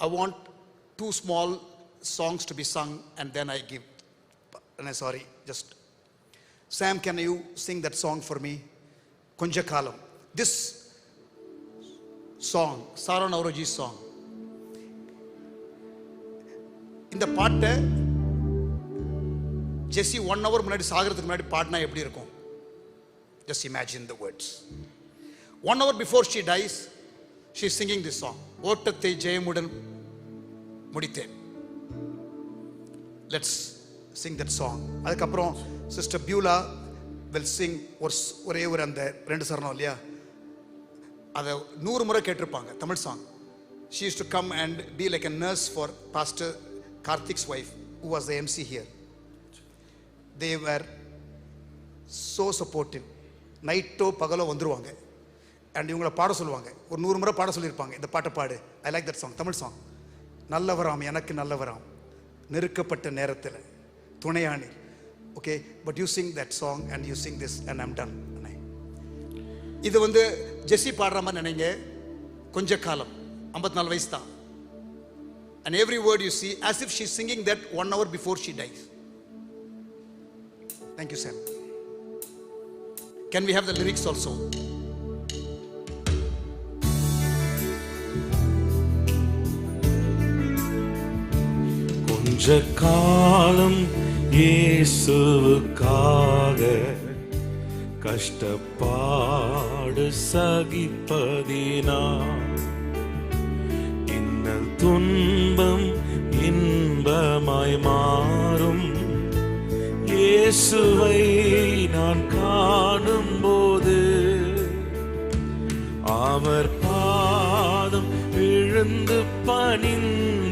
I want two small songs to be sung and then I give. And I sorry, just Sam, can you sing that song for me? Konja Kalam. This song, Sara Nauroji's song. இந்த பாட்டை ஜெஸ்ஸி one hour முன்னாடி சாகிறதுக்கு முன்னாடி பாடினா எப்படி இருக்கும் just imagine the words one hour before she dies she singing the song ஓட்டத்தை ஜெயமுடன் முடித்தேன். லெட்ஸ் சிங் தட் சாங் அதுக்கப்புறம் சிஸ்டர் பியூலா வில் சிங் ஒரு ஒரே ஒரு அந்த ரெண்டு சரணம் இல்லையா? அதை நூறு முறை கேட்டிருப்பாங்க Tamil song she is to come and be like a nurse for pastor Karthik's wife who was the MC here they were so supportive நைட்டோ பகலோ வந்துருவாங்க. அண்ட் இவங்களை பாட சொல்லுவாங்க. ஒரு நூறு முறை பாட சொல்லியிருப்பாங்க. இந்த பாட்டை பாடு. I like that song Tamil song நல்லவராம் எனக்கு நல்லவராம். நெருக்கப்பட்ட நேரத்தில். துணையாணி okay but you sing that song and you sing this and I'm done இது வந்து ஜெஸ்ஸி பாடுற மாதிரி நினைங்க. கொஞ்ச காலம். ஐம்பத்தி நாலு வயசு தான். And every word you see as if she singing that one hour before she dies thank you sir can we have the lyrics also கொஞ்ச காலம் இயேசுவுக்காக கஷ்டப்பாடு சகிப்பதினா இன்னல் துன்பம் இன்பமாய் மாறும். இயேசுவை நான் காணும் போது அவர் பாதம் விழுந்து பணிந்து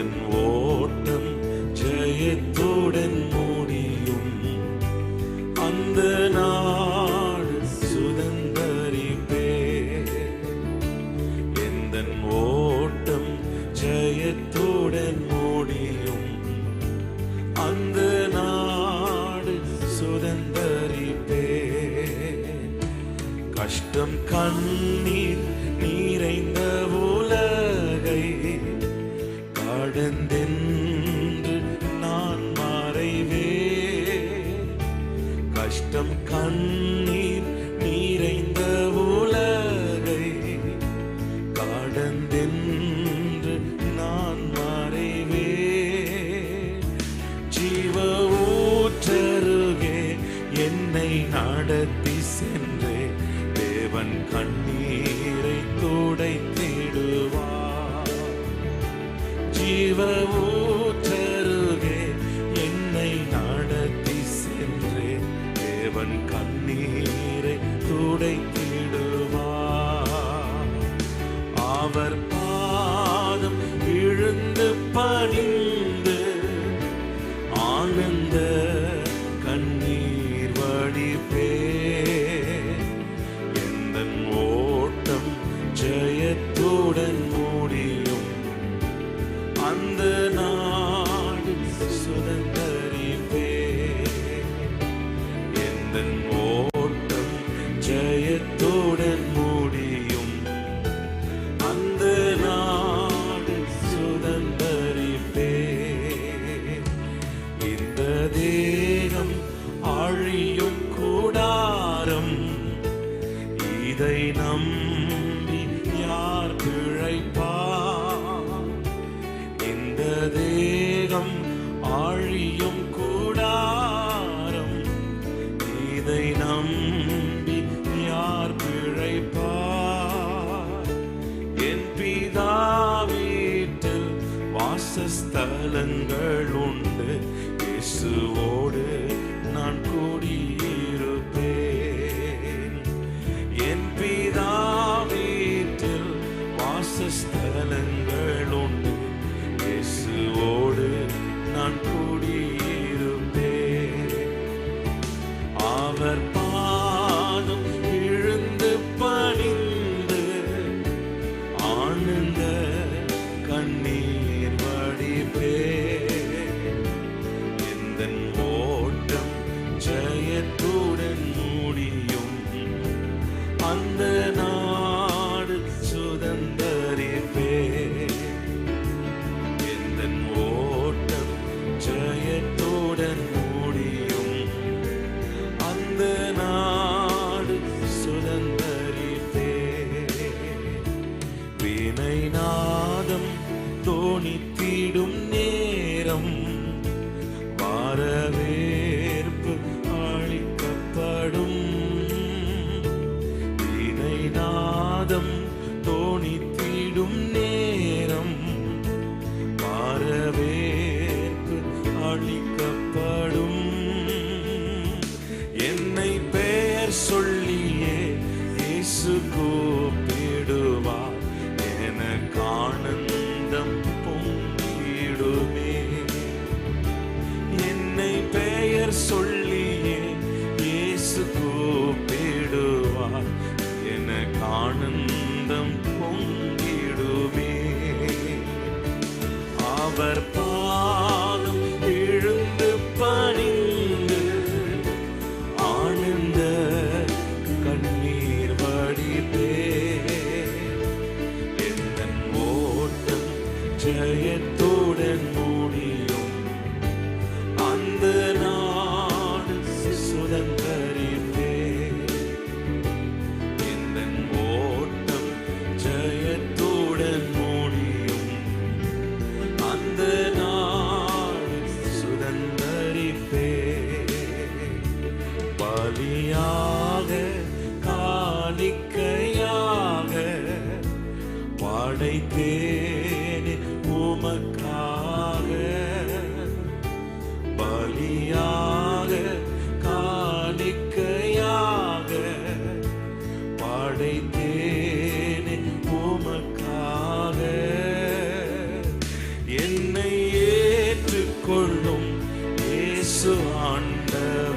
அதன் ஓட்டம் ஜெயத்துடன் முடியும். அந்த நாடு சுதந்தரிப்பே. எந்த ஓட்டம் ஜெயத்துடன் முடியும். அந்த நாடு சுதந்தரிப்பே. கஷ்டம் கண்ணீர் நிறைந்த உலகை கடந்தென்று நான் மறைவே. கஷ்டம் கண்ணீர் நிறைந்த உலகை கடந்தென்று நான் மறைவே. ஜீவ ஊற்றருகே என்னை நடத்தி சென்றே. தேவன் கண்ணீரை துடைத்து ஜீவ இதை நம்பி யார் பிழைப்பார்? என் பிதா வீட்டில் வாசஸ்தலங்கள் உண்டு. இயேசுவோடு பாதம் தோணித்திடும் நேரம். மாறவேற்பு அளிக்கப்படும். என்னை பெயர் சொல்லியே இயேசு கூப்பிடுவார் எனக்கு ஆனந்தம் பொங்கிடுமே. என்னை பெயர் சொல்லி ஜெயத்துடன் முடியும் அந்த நாடு சுதந்தரிப்பே எந்த ஓட்டம் ஜெயத்துடன் முடியும் அந்த நாள் சுதந்தரிப்பே பலியாக காணிக்கையாக படைத்தேனே.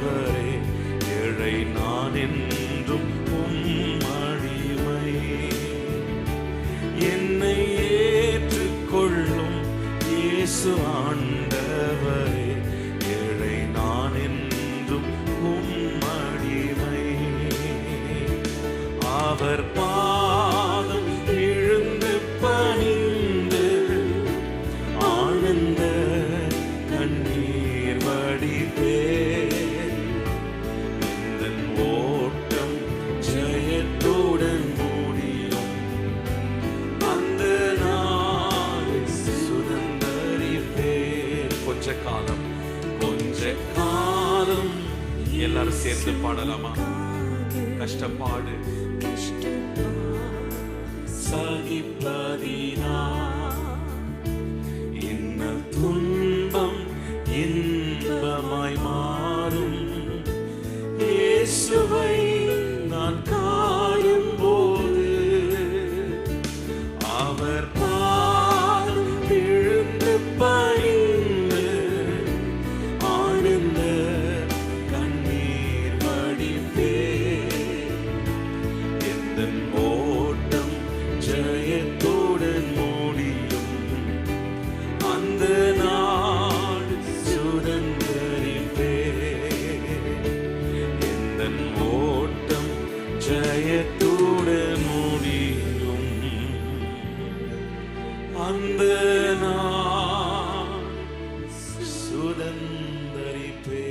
ஆண்டவரே ஏழை நான் என்றும் உம்மடிமை என்னை ஏற்றுக்கொள்ளும் இயேசு ஆண்டவரே ஏழை நான் என்றும் உம்மடிமை அவர் பா சுதந்தரிப்பே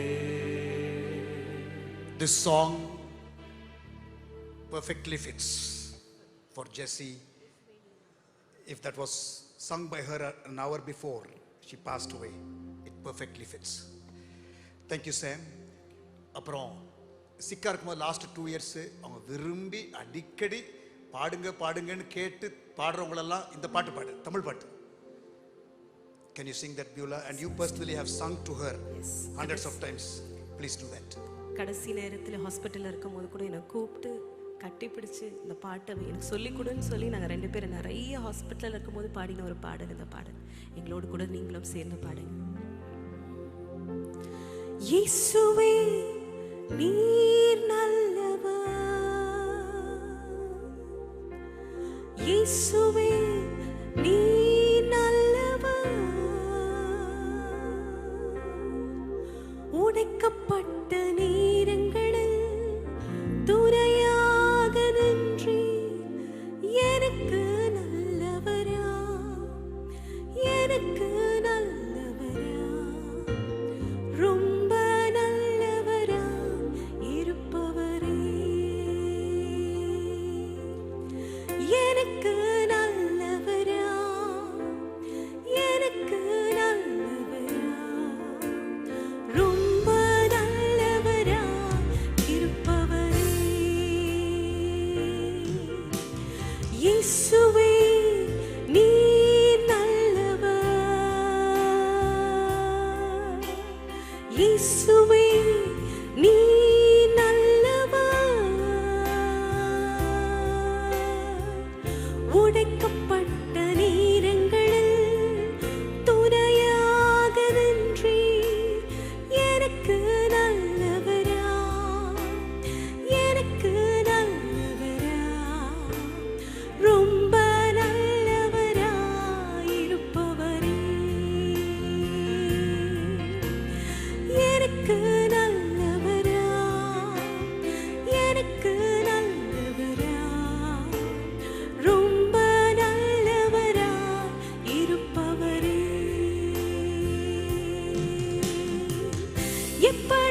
This song perfectly fits for Jessie. If that was sung by her an hour before she passed away, it perfectly fits. Thank you, Sam. அப்புறம் சிக்கா இருக்கும்போது லாஸ்ட் டூ இயர்ஸு அவங்க விரும்பி அடிக்கடி பாடுங்க பாடுங்கன்னு கேட்டு பாடுறவங்களெல்லாம் இந்த பாட்டு பாடு தமிழ் பாட்டு Can you sing that, Beulah? And you personally have sung to her Yes. hundreds of times. Please do that. கடைசி நேரத்தில் ஹாஸ்பிட்டலில் இருக்கும்போது கூட என்னை கூப்பிட்டு கட்டி பிடிச்சு இந்த பாட்டை எனக்கு சொல்லிக் கொடுன்னு சொல்லி நாங்கள் ரெண்டு பேரும் நிறைய ஹாஸ்பிட்டலில் இருக்கும்போது பாடின ஒரு பாடல் இந்த பாடல் எங்களோடு கூட நீங்களும் சேர்ந்து பாடுங்க இயேசுவே நீர் நல்லவர் இயேசுவே எப்ப